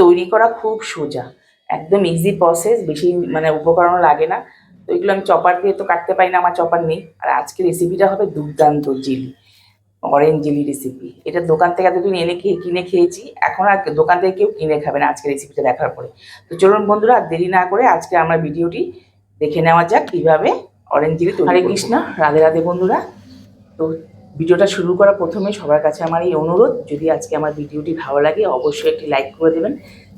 তৈরি করা খুব সোজা। একদম ইজি প্রসেস বেশি মানে উপকরণ লাগে না। তো এগুলো আমি চপার দিয়ে তো কাটতে পারি না আমার চপার নেই। আর আজকে রেসিপিটা হবে দুর্দান্ত জিলি অরেঞ্জ জিলি রেসিপি এটা দোকান থেকে এতদিন এনে খেয়ে কিনে খেয়েছি। এখন আর দোকান থেকে কেউ কিনে খাবে না আজকে রেসিপিটা দেখার পরে। তো চলুন বন্ধুরা আর দেরি না করে আজকে আমার ভিডিওটি দেখে নেওয়া যাক কীভাবে অরেঞ্জ জিলি তৈরি হরে কৃষ্ণ রাধে রাধে বন্ধুরা। তো ভিডিওটা শুরু করার প্রথমে সবার কাছে আমার এই অনুরোধ, যদি আজকে আমার ভিডিওটি ভালো লাগে, অবশ্যই একটি লাইক করে দেবেন।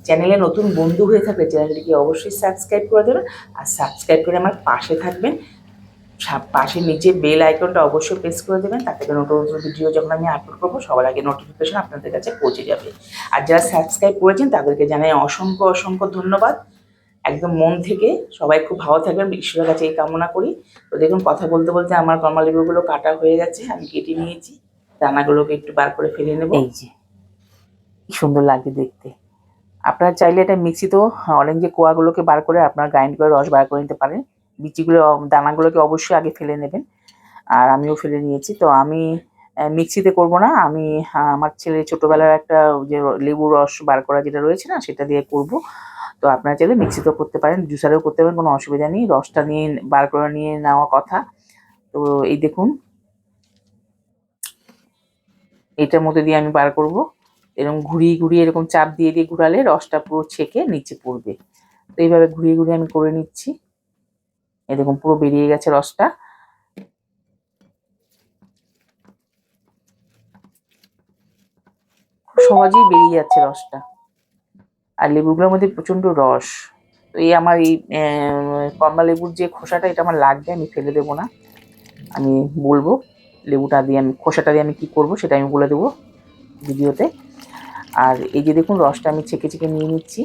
চ্যানেলে নতুন বন্ধু হয়ে থাকলে চ্যানেলটিকে অবশ্যই সাবস্ক্রাইব করে দেবেন আর সাবস্ক্রাইব করে আমার পাশে থাকবেন। পাশে নিচে বেল আইকনটা অবশ্যই প্রেস করে দেবেন থেকে নতুন নতুন ভিডিও যখন আমি আপলোড করব, সবার আগে নোটিফিকেশন আপনাদের কাছে পৌঁছে যাবে। আর যারা সাবস্ক্রাইব করেছেন, তাদেরকে জানাই অসংখ্য অসংখ্য ধন্যবাদ। একদম মন থেকে সবাই খুব ভালো থাকবেন। ঈশ্বরের কাছে এই কামনা করি। তো দেখুন, কথা বলতে বলতে আমার কমলালেবুগুলো কাটা হয়ে গেছে। আমি কেটে নিয়েছি। দানাগুলোকে একটু বার করে ফেলে নেব। এই যে, কি সুন্দর লাগছে দেখতে। আপনারা চাইলে এটা মিক্সিতেও অরেঞ্জের কোয়াগুলোকে বার করে আপনারা গ্রাইন্ড করে রস বার করে নিতে পারেন। বিচিগুলো, দানাগুলোকে অবশ্যই আগে ফেলে নেবেন। আর আমিও ফেলে নিয়েছি। তো আমি মিক্সিতে করব না। আমি আমার ছেলে ছোটোবেলার একটা যে লেবু রস বার করা যেটা রয়েছে না, সেটা দিয়ে করব। তো আপনারা চাইলে মিক্সিতেও করতে পারেন, জুসারেও করতে পারেন, কোনো অসুবিধা নেই। রসটা নিয়ে, বার করে নিয়ে নেওয়া কথা। তো এই দেখুন। এটার মধ্যে দিয়ে আমি বার করব। এরকম ঘুরিয়ে ঘুরিয়ে, এরকম চাপ দিয়ে দিয়ে ঘুরালে রসটা পুরো ছেঁকে নিচে পড়বে। তো এইভাবে ঘুরিয়ে ঘুরিয়ে আমি করে নিচ্ছি। এরকম পুরো বেরিয়ে গেছে রসটা খুব সহজেই বেরিয়ে যাচ্ছে রসটা। আর লেবুগুলোর মধ্যে প্রচণ্ড রস। তো এই আমার এই কমলা লেবুর যে খোসাটা, এটা আমার লাগবে, আমি ফেলে দেবো না। আমি বলব, লেবুটা দিয়ে আমি, খোসাটা দিয়ে আমি কী করব, সেটা আমি বলে দেবো ভিডিওতে। আর এই যে দেখুন, রসটা আমি ছেঁকে ছেঁকে নিয়ে নিচ্ছি।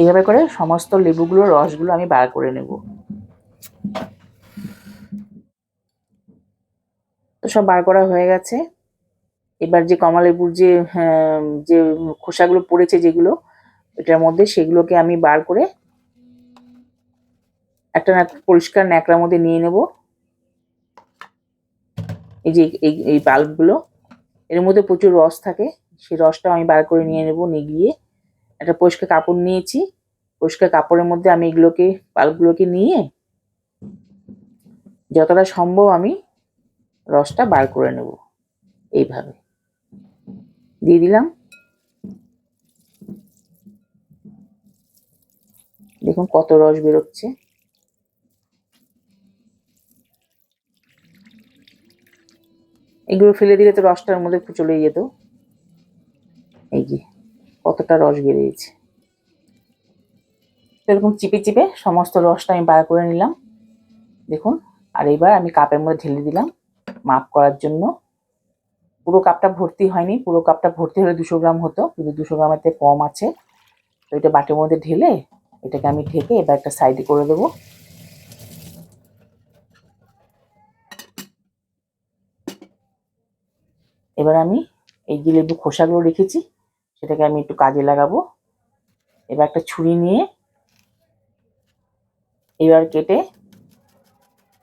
এইভাবে করে সমস্ত লেবুগুলোর রসগুলো আমি বার করে নেব। সব বার করা হয়ে গেছে। এবার যে কমলা লেবুর যে হ্যাঁ, যে খোসাগুলো পড়েছে যেগুলো এটার মধ্যে সেগুলোকে আমি বার করে একটা পরিষ্কার ন্যাকড়ার মধ্যে নিয়ে নেব। এই যে এই এই বাল্বগুলো এর মধ্যে প্রচুর রস থাকে। সেই রসটাও আমি বার করে নিয়ে নেব নিগিয়ে একটা পরিষ্কার কাপড় নিয়েছি। পরিষ্কার কাপড়ের মধ্যে আমি এগুলোকে বাল্বগুলোকে নিয়ে যতটা সম্ভব আমি রসটা বার করে নেব এইভাবে। দিয়ে দিলাম। দেখুন কত রস বেরোচ্ছে। এগুলো ফেলে দিলে তো রসটার মধ্যে চলে যেত। এই যে, কতটা রস বেরিয়েছে। এরকম চিপে চিপে সমস্ত রসটা আমি বার করে নিলাম। দেখুন, আর এবার আমি কাপের মধ্যে ঢেলে দিলাম। মাপ করার জন্য। পুরো কাপটা ভর্তি হয়নি, পুরো কাপটা ভর্তি হলে দুশো গ্রাম হতো, কিন্তু দুশো গ্রামের থেকে কম আছে। তো এটা বাটির মধ্যে ঢেলে এটাকে আমি ঢেকে এবার একটা সাইডে করে দেবো। এবার আমি এই যে লেবু খোসাগুলো রেখেছি, সেটাকে আমি একটু কাজে লাগাবো। এবার একটা ছুরি নিয়ে এবার কেটে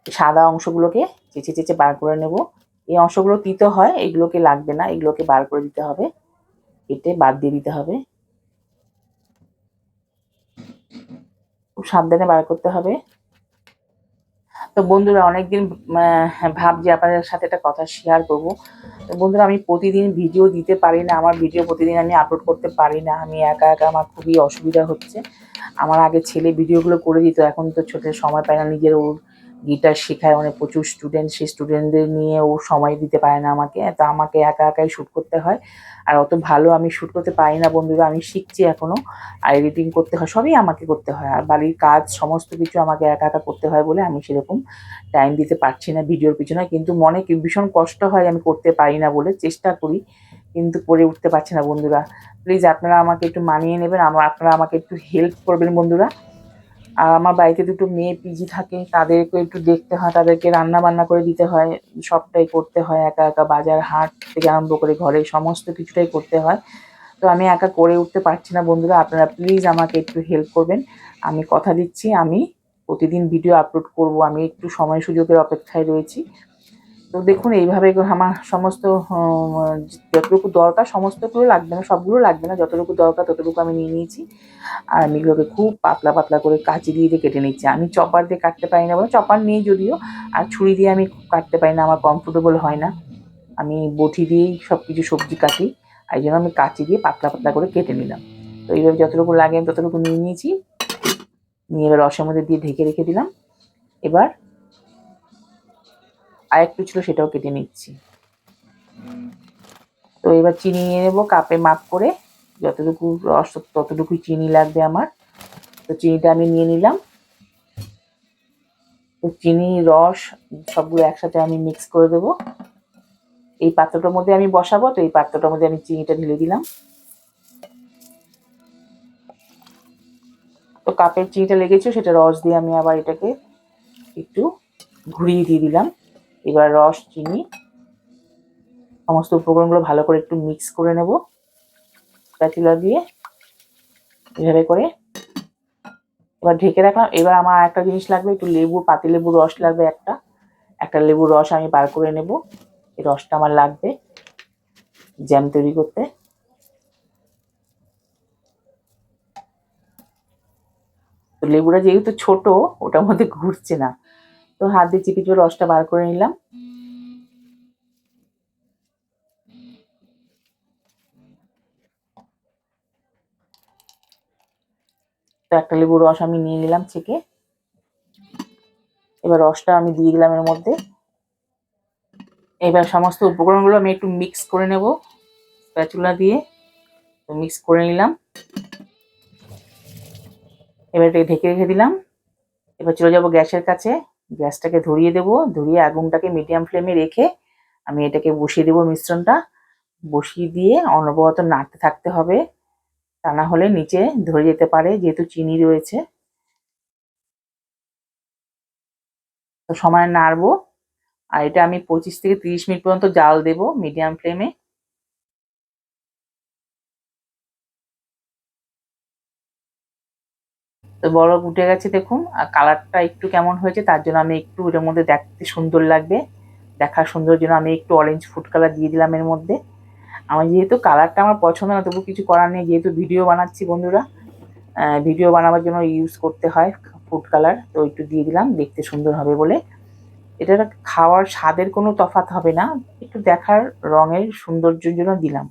সাদা অংশগুলোকে চেঁচে চেঁচে বার করে নেব। এই অংশগুলো তিতো হয়, এগুলোকে লাগবে না, এগুলোকে বার করে দিতে হবে। কেটে বাদ দিয়ে দিতে হবে। খুব সাবধানে বার করতে হবে। তো বন্ধুরা, অনেকদিন ভাবছি আপনাদের সাথে একটা কথা শেয়ার করব। তো বন্ধুরা, আমি প্রতিদিন ভিডিও দিতে পারি না, আমার ভিডিও প্রতিদিন আমি আপলোড করতে পারি না। আমি একা একা আমার খুবই অসুবিধা হচ্ছে। আমার আগে ছেলে ভিডিওগুলো করে দিত, এখন তো ছোট, সময় পায় না নিজের ওর গিটার শেখায় অনেক প্রচুর স্টুডেন্ট সেই স্টুডেন্টদের নিয়ে ও সময় দিতে পারে না আমাকে। তা আমাকে একা একাই শ্যুট করতে হয়। আর অত ভালো আমি শ্যুট করতে পারি না বন্ধুরা, আমি শিখছি এখনও আর এডিটিং করতে হয়, সবই আমাকে করতে হয়। আর বাড়ির কাজ, সমস্ত কিছু আমাকে একা একা করতে হয় বলে আমি সেরকম টাইম দিতে পারছি না ভিডিওর পিছনে। কিন্তু মনে ভীষণ কষ্ট হয় আমি করতে পারি না বলে, চেষ্টা করি, কিন্তু করে উঠতে পারছি না বন্ধুরা। প্লিজ আপনারা আমাকে একটু মানিয়ে নেবেন, আমার, আপনারা আমাকে একটু হেল্প করবেন বন্ধুরা। আর আমার বাড়িতে দুটো মেয়ে পিজি থাকে, তাদেরকে একটু দেখতে হয়, তাদেরকে রান্না বান্না করে দিতে হয়, সবটাই করতে হয়, একা একা বাজার, হাট থেকে আরম্ভ করে ঘরে, সমস্ত কিছুটাই করতে হয়। তো আমি একা করে উঠতে পারছি না বন্ধুরা, আপনারা প্লিজ আমাকে একটু হেল্প করবেন। আমি কথা দিচ্ছি, আমি প্রতিদিন ভিডিও আপলোড করব, আমি একটু সময় সুযোগের অপেক্ষায় রয়েছি। তো দেখুন, এইভাবে আমার সমস্ত যতটুকু দরকার, সমস্তগুলো লাগবে না, সবগুলো লাগবে না, যতটুকু দরকার ততটুকু আমি নিয়ে নিয়েছি। আর আমি এগুলোকে খুব পাতলা পাতলা করে কাঁচি দিয়ে দিয়ে কেটে নিচ্ছি। আমি চপার দিয়ে কাটতে পারি না বলে চপার নেই যদিও, আর ছুরি দিয়ে আমি কাটতে পারি না, আমার কমফোর্টেবল হয় না। আমি বটি দিয়েই সব কিছু সবজি কাটি এই জন্য আমি কাঁচি দিয়ে পাতলা পাতলা করে কেটে নিলাম। তো এইভাবে যতটুকু লাগে আমি ততটুকু নিয়ে নিয়েছি। নিয়ে এবার রসের মধ্যে দিয়ে ঢেকে রেখে দিলাম। এবার আর একটু ছিল সেটাও কেটে নিচ্ছি। তো এবার চিনি নিয়ে নেব, কাপে মাপ করে, যতটুকু রস, ততটুকুই চিনি লাগবে আমার। তো চিনিটা আমি নিয়ে নিলাম। তো চিনি, রস সবগুলো একসাথে আমি মিক্স করে দেবো। এই পাত্রটার মধ্যে আমি বসাবো, তো এই পাত্রটার মধ্যে আমি চিনিটা ঢেলে দিলাম। তো কাপের চিনিটা লেগেছে, সেটা রস দিয়ে আমি আবার এটাকে একটু ঘুরিয়ে দিয়ে দিলাম। এবার রস, চিনি, সমস্ত উপকরণগুলো ভালো করে একটু মিক্স করে নেব। স্প্যাচুলা দিয়ে এভাবে করে এবার ঢেকে রাখলাম। এবার আমার একটা জিনিস লাগবে, একটু লেবু, পাতি লেবুর রস লাগবে একটা। একটা লেবুর রস আমি বার করে নেব। এই রসটা আমার লাগবে জ্যাম তৈরি করতে। তো লেবুটা যেহেতু ছোট, ওটার মধ্যে ঘুরছে না। তো হাত দিয়ে চিপে চিপে রসটা বার করে নিলাম। একটা লেবুর রস আমি নিয়ে নিলাম ছেঁকে। এবার রসটা আমি দিয়ে দিলাম এর মধ্যে। এবার সমস্ত উপকরণগুলো আমি একটু মিক্স করে নেব স্প্যাচুলা দিয়ে। মিক্স করে নিলাম। এবার ঢেকে রেখে দিলাম। এবার চলে যাব গ্যাসের কাছে। গ্যাসটাকে ধরিয়ে দেব, ধরিয়ে আগুনটাকে মিডিয়াম ফ্লেমে রেখে আমি এটাকে বসিয়ে দেব মিশ্রণটা। বসিয়ে দিয়ে অনবরত নাড়তে থাকতে হবে, তা না হলে নিচে ধরে যেতে পারে যেহেতু চিনি রয়েছে। তো সময় নাড়বো, আর এটা আমি পঁচিশ থেকে তিরিশ মিনিট পর্যন্ত জাল দেব মিডিয়াম ফ্লেমে তো বরফ উঠে গেছে দেখুন, আর কালারটা একটু কেমন হয়েছে, তার জন্য আমি একটু এটার মধ্যে দেখতে সুন্দর লাগবে। দেখার সুন্দর জন্য আমি একটু অরেঞ্জ ফুড কালার দিয়ে দিলাম এর মধ্যে। আমার যেহেতু কালারটা আমার পছন্দ না, তবু কিছু করার নেই, যেহেতু ভিডিও বানাচ্ছি বন্ধুরা ভিডিও বানাবার জন্য ইউজ করতে হয় ফুড কালার তো একটু দিয়ে দিলাম, দেখতে সুন্দর হবে বলে। এটা খাওয়ার স্বাদের কোনো তফাৎ হবে না, একটু দেখার রঙের সৌন্দর্যের জন্য দিলাম।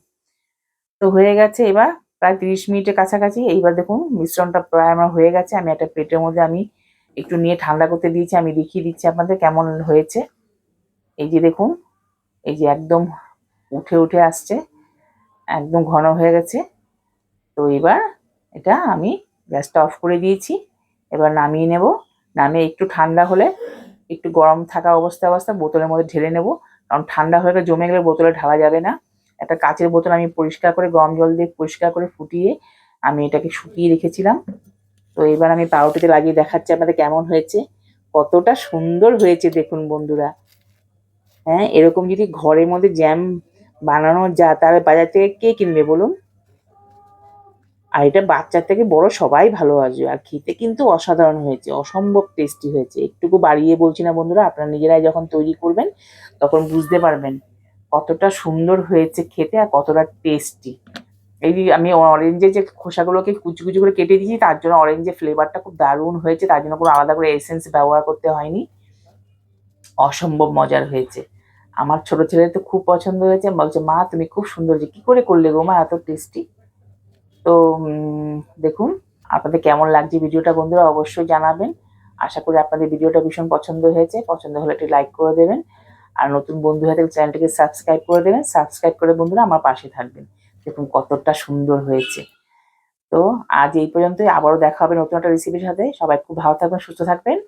তো হয়ে গেছে এবার প্রায় তিরিশ মিনিটের কাছাকাছি। এইবার দেখুন, মিশ্রণটা প্রায় আমার হয়ে গেছে। আমি একটা প্লেটের মধ্যে আমি একটু নিয়ে ঠান্ডা করতে দিয়েছি, আমি দেখিয়ে দিচ্ছি আপনাদের কেমন হয়েছে। এই যে দেখুন, এই যে একদম উঠে উঠে আসছে, একদম ঘন হয়ে গেছে। তো এবার এটা আমি গ্যাসটা অফ করে দিয়েছি। এবার নামিয়ে নেব। নামিয়ে একটু ঠান্ডা হলে একটু গরম থাকা অবস্থা অবস্থা, বোতলের মধ্যে ঢেলে নেব। কারণ ঠান্ডা হয়ে গেলে জমে গেলে বোতলে ঢালা যাবে না। একটা কাচের বোতল আমি পরিষ্কার করে, গরম জল দিয়ে পরিষ্কার করে ফুটিয়ে আমি এটাকে শুকিয়ে রেখেছিলাম। তো এবার আমি পাউরুটিতে লাগিয়ে দেখাচ্ছি আপনাদের কেমন হয়েছে। কতটা সুন্দর হয়েছে দেখুন বন্ধুরা। হ্যাঁ এরকম যদি ঘরের মধ্যে জ্যাম বানানো যায়, তাহলে বাজার থেকে কে কিনবে বলুন? আর এটা বাচ্চার থেকে বড় সবাই ভালো ভালোবাসবে। আর খেতে কিন্তু অসাধারণ হয়েছে, অসম্ভব টেস্টি হয়েছে। একটুকু বাড়িয়ে বলছি না বন্ধুরা, আপনারা নিজেরাই যখন তৈরি করবেন, তখন বুঝতে পারবেন। কতটা সুন্দর হয়েছে খেতে আর কতটা টেস্টি এই আমি অরেঞ্জের যে খোসাগুলোকে কুচি কুচি করে কেটে দিয়েছি, তার জন্য অরেঞ্জের ফ্লেভারটা খুব দারুণ হয়েছে, তার জন্য কোনো আলাদা করে এসেন্স ব্যবহার করতে হয়নি। অসম্ভব মজার হয়েছে। আমার ছোট ছেলে তো খুব পছন্দ হয়েছে বলছে, মা, তুমি খুব সুন্দর যে কি করে করলে গো মা, এত টেস্টি তো দেখুন, আপনাদের কেমন লাগছে ভিডিওটা বন্ধুরা অবশ্যই জানাবেন। আশা করি আপনাদের ভিডিওটা ভীষণ পছন্দ হয়েছে, পছন্দ হলে একটি লাইক করে দেবেন। আর নতুন বন্ধু হয়ে থাকলে চ্যানেলটিকে সাবস্ক্রাইব করে দেবেন সাবস্ক্রাইব করে বন্ধুরা আমার পাশে থাকবেন। দেখুন কতটা সুন্দর হয়েছে। তো আজ এই পর্যন্তই, আবারও দেখা হবে নতুন একটা রেসিপির সাথে। সবাই খুব ভালো থাকবেন, সুস্থ থাকবেন।